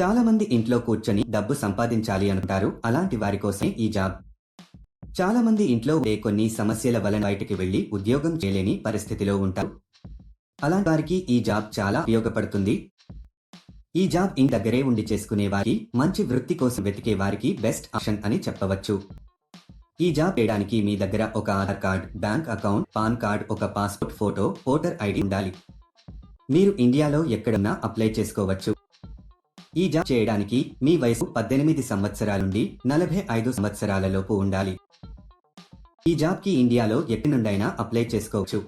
చాలా మంది ఇంట్లో కూర్చొని డబ్బు సంపాదించాలి అనుకుంటారు. అలాంటి వారి కోసం ఈ జాబ్. చాలా మంది ఇంట్లో ఉండే కొన్ని సమస్యల వలన బయటికి వెళ్ళి ఉద్యోగం చేయలేని పరిస్థితిలో ఉంటారు. అలాంటి వారికి ఈ జాబ్ చాలా ఉపయోగపడుతుంది. ఈ జాబ్ ఇంటి దగ్గరే ఉండి చేసుకునే వారికి మంచి వృత్తి కోసం వెతికే వారికి బెస్ట్ ఆప్షన్ అని చెప్పవచ్చు. ఈ జాబ్ చేయడానికి మీ దగ్గర ఒక Aadhaar card bank account PAN card ఒక పాస్పోర్ట్ ఫోటో ఓటర్ ఐడి ఉండాలి. మీరు ఇండియాలో ఎక్కడున్నా అప్లై చేసుకోవచ్చు. ఈ జాబ్ చేయడానికి మీ వయసు పద్దెనిమిది సంవత్సరాల నుండి నలభై ఐదు సంవత్సరాలలోపు ఉండాలి. ఈ జాబ్కి ఇండియాలో ఎక్కడి నుండైనా అప్లై చేసుకోవచ్చు.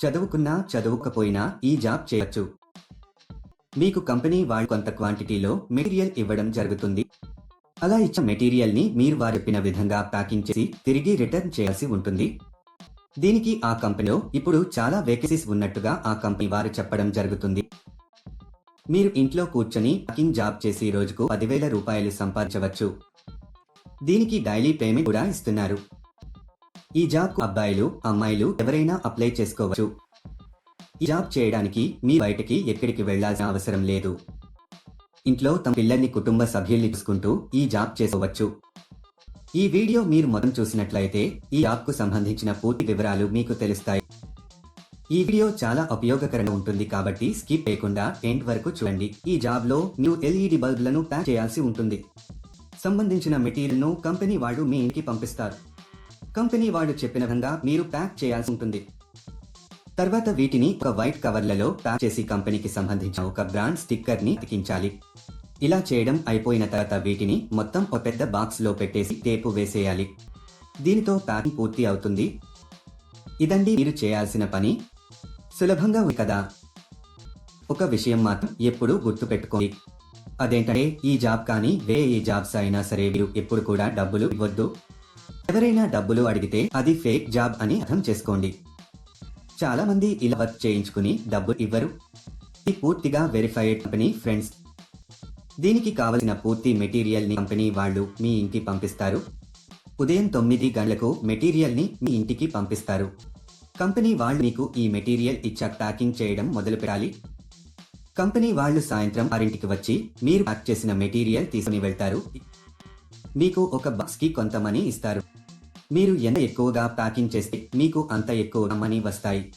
చదువుకున్నా చదువుకపోయినా ఈ జాబ్ చేయొచ్చు. మీకు కంపెనీ వాళ్ళు కొంత క్వాంటిటీలో మెటీరియల్ ఇవ్వడం జరుగుతుంది. అలా ఇచ్చిన మెటీరియల్ని మీరు వారు చెప్పిన విధంగా ప్యాకింగ్ చేసి తిరిగి రిటర్న్ చేయాల్సి ఉంటుంది. దీనికి ఆ కంపెనీలో ఇప్పుడు చాలా వేకెన్సీస్ ఉన్నట్టుగా ఆ కంపెనీ వారు చెప్పడం జరుగుతుంది. మీరు ఇంట్లో కూర్చొని వర్కింగ్ జాబ్ చేసి రోజుకు పదివేల రూపాయలు సంపాదించవచ్చు. దీనికి డైలీ పేమెంట్ కూడా ఇస్తున్నారు. ఈ జాబ్ అబ్బాయిలు అమ్మాయిలు ఎవరైనా అప్లై చేసుకోవచ్చు. ఈ జాబ్ చేయడానికి మీ బయటకి ఎక్కడికి వెళ్ళాల్సిన అవసరం లేదు. ఇంట్లో తమ పిల్లల్ని కుటుంబ సభ్యుల్ని చూసుకుంటూ ఈ జాబ్ చేసుకోవచ్చు. ఈ వీడియో మీరు మొదలు చూసినట్లయితే ఈ యాప్కు కు సంబంధించిన పూర్తి వివరాలు మీకు తెలుస్తాయి. ఈ వీడియో చాలా ఉపయోగకరంగా ఉంటుంది కాబట్టి స్కిప్ చేయకుండా ఎండ్ వరకు చూడండి. ఈ జాబ్లో మీరు ఎల్ఈడి బల్బులను ప్యాక్ చేయాల్సి ఉంటుంది. సంబంధించిన మెటీరియల్ను కంపెనీ వాళ్ళు మీ ఇంటికి పంపిస్తారు. కంపెనీ వాళ్ళు చెప్పిన విధంగా మీరు ప్యాక్ చేయాల్సి ఉంటుంది. తర్వాత వీటిని ఒక వైట్ కవర్లలో ప్యాక్ చేసి కంపెనీకి సంబంధించిన ఒక బ్రాండ్ స్టిక్కర్ని అతికించాలి ఇలా చేయడం అయిపోయిన తర్వాత వీటిని మొత్తం ఒక పెద్ద బాక్స్లో పెట్టేసి టేపు వేసేయాలి. దీనితో ప్యాకింగ్ పూర్తి అవుతుంది. ఇదండి మీరు చేయాల్సిన పని. సులభంగా ఉంది కదా. ఒక విషయం మాత్రం ఎప్పుడూ గుర్తు పెట్టుకోండి అదేంటంటే ఈ జాబ్ కానీ వేరే ఏ జాబ్స్ అయినా సరే మీరు ఎప్పుడు కూడా డబ్బులు ఇవ్వద్దు. ఎవరైనా డబ్బులు అడిగితే అది ఫేక్ జాబ్ అని అర్థం చేసుకోండి. చాలా మంది ఇలా వర్క్ చేయించుకుని డబ్బు ఇవ్వరు. ఇది పూర్తిగా వెరిఫైడ్ కంపెనీ ఫ్రెండ్స్. దీనికి కావలసిన పూర్తి మెటీరియల్ని కంపెనీ వాళ్ళు మీ ఇంటికి పంపిస్తారు. ఉదయం తొమ్మిది గంటలకు మెటీరియల్ని మీ ఇంటికి పంపిస్తారు. కంపెనీ వాళ్ళు మీకు ఈ మెటీరియల్ ఇచ్చాక ప్యాకింగ్ చేయడం మొదలు పెట్టాలి. కంపెనీ వాళ్ళు సాయంత్రం ఆరింటికి వచ్చి మీరు ప్యాక్ చేసిన మెటీరియల్ తీసుకుని వెళ్తారు. మీకు ఒక బాక్స్కి కొంత మనీ ఇస్తారు. మీరు ఎంత ఎక్కువగా ప్యాకింగ్ చేస్తే మీకు అంత ఎక్కువ మనీ వస్తాయి.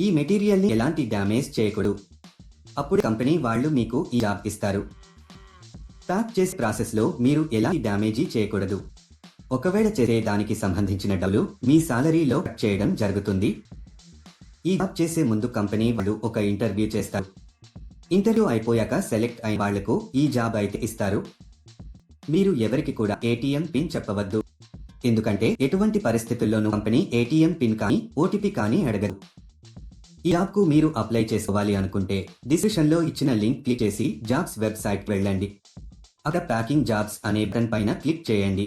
ఈ మెటీరియల్ని ఎలాంటి డ్యామేజ్ చేయకూడదు. అప్పుడు కంపెనీ వాళ్ళు మీకు ఈ జాబ్ ఇస్తారు. ప్యాక్ చేసే ప్రాసెస్లో మీరు ఎలాంటి డ్యామేజీ చేయకూడదు. ఒకవేళ చేసే దానికి సంబంధించిన డబ్బులు మీ సాలరీలో కట్ చేయడం జరుగుతుంది. ఈ జాబ్ చేసే ముందు కంపెనీ వాళ్ళు ఒక ఇంటర్వ్యూ చేస్తారు. ఇంటర్వ్యూ అయిపోయాక సెలెక్ట్ అయిన వాళ్ళకు ఈ జాబ్ అయితే ఇస్తారు. మీరు ఎవరికి కూడా ఏటీఎం పిన్ చెప్పవద్దు. ఎందుకంటే ఎటువంటి పరిస్థితుల్లోనూ కంపెనీ ఏటీఎం పిన్ కానీ ఓటీపీ కానీ అడగదు. ఈ జాబ్కు మీరు అప్లై చేసుకోవాలి అనుకుంటే డిస్క్రిప్షన్లో ఇచ్చిన లింక్ క్లిక్ చేసి జాబ్స్ వెబ్సైట్ వెళ్ళండి. అక్కడ ప్యాకింగ్ జాబ్స్ అనే బటన్ పైన క్లిక్ చేయండి.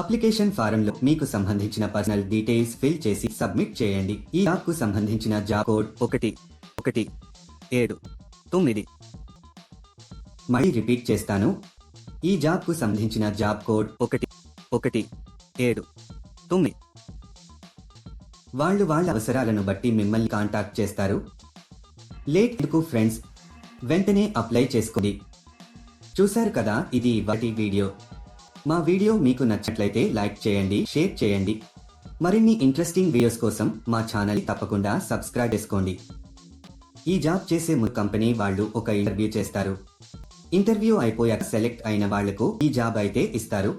అప్లికేషన్ ఫారంలో మీకు సంబంధించిన పర్సనల్ డీటెయిల్స్ ఫిల్ చేసి సబ్మిట్ చేయండి. ఈ జాబ్కు సంబంధించిన జాబ్ కోడ్ ఒకటి ఒకటి ఏడు తొమ్మిది. మళ్ళీ రిపీట్ చేస్తాను. ఈ జాబ్కు సంబంధించిన జాబ్ కోడ్ ఒకటి ఒకటి ఏడు తొమ్మిది. వాళ్ళు వాళ్ళ అవసరాలను బట్టి మిమ్మల్ని కాంటాక్ట్ చేస్తారు. లేట్ ఎందుకు ఫ్రెండ్స్? వెంటనే అప్లై చేసుకోండి. చూశారు కదా ఇది వాటి వీడియో. మా వీడియో మీకు నచ్చినట్లయితే లైక్ చేయండి షేర్ చేయండి. మరిన్ని ఇంట్రెస్టింగ్ వీడియోస్ కోసం మా ఛానల్ తప్పకుండా సబ్స్క్రైబ్ చేసుకోండి. ఈ జాబ్ చేసే ముందు కంపెనీ వాళ్ళు ఒక ఇంటర్వ్యూ చేస్తారు. ఇంటర్వ్యూ అయిపోయాక సెలెక్ట్ అయిన వాళ్ళకు ఈ జాబ్ అయితే ఇస్తారు.